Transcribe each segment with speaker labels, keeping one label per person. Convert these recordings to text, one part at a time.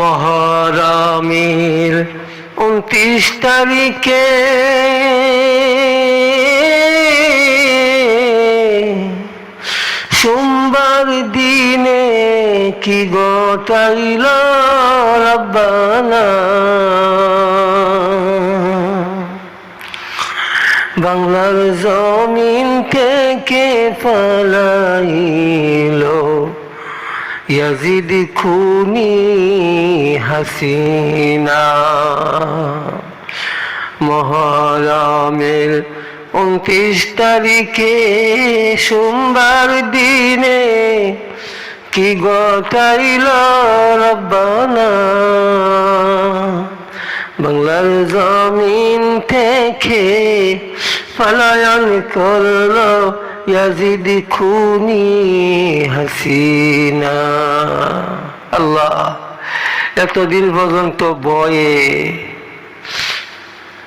Speaker 1: মহরমের উনত্রিশ তারিখে। সোমবার দিনে কি গটাইল রব্বানা? বাংলার জমিন থেকে পালাইল ইয়াজিদ খুনি হাসিনা মহরমের উনত্রিশ তারিখে সোমবার দিনে কি গতাইল রব্বানা? বাংলার জমিন থেকে পলায়ন করল ইয়াজিদ খুনি হাসিনা। আল্লাহ এতদিন পর্যন্ত বয়ে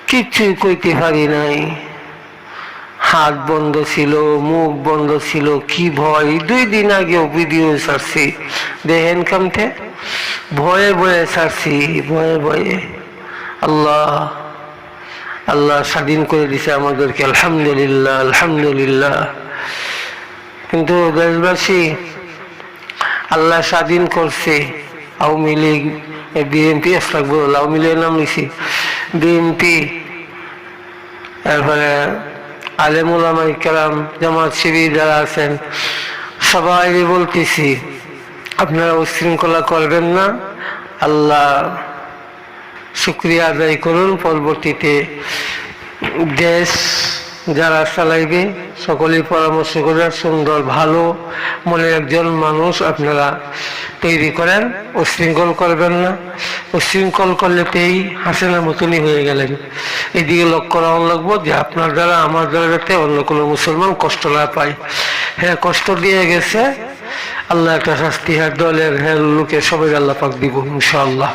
Speaker 1: কিছুই কইতে পারি নাই। হাত বন্ধ ছিল, মুখ বন্ধ ছিল, কি ভয়? দুই দিন আগেও ভিডিও ছাড়ছি। দেখেন কামতে? ভয়ে ভয়ে ছাড়ছি, ভয়ে ভয়ে। আল্লাহ আল্লাহ স্বাধীন করে দিছে আমাদেরকে, আলহামদুলিল্লাহ আলহামদুলিল্লাহ। কিন্তু দেশবাসী, আল্লাহ স্বাধীন করছে, আওয়ামী লীগ বিএনপি আওয়ামী লীগের নাম লিখছি বিএনপি তারপরে আলেমুলামাই কেরাম জামাত শিবির যারা আছেন সবাই বলতেছি, আপনারা উশৃঙ্খলা করবেন না, আল্লাহ শুক্রিয়া আদায় করুন। পরবর্তীতে দেশ যারা চালাইবে, সকলেই পরামর্শ করে সুন্দর, ভালো মনের একজন মানুষ আপনারা তৈরি করেন, উশৃঙ্খল করবেন না। উশৃঙ্খল করলে তেই হাসিনার মতনই হয়ে গেলেন। এদিকে লক্ষ্য রাখা লাগবো যে আপনার দ্বারা, আমার দ্বারা যাতে অন্য কোনো মুসলমান কষ্ট না পায়। হ্যাঁ কষ্ট দিয়ে গেছে। আল্লাহ একটা শাস্তি হ্যাঁ দলের হ্যাঁ লোকে সবাই আল্লাহ পাক দিব, ইনশাআল্লাহ।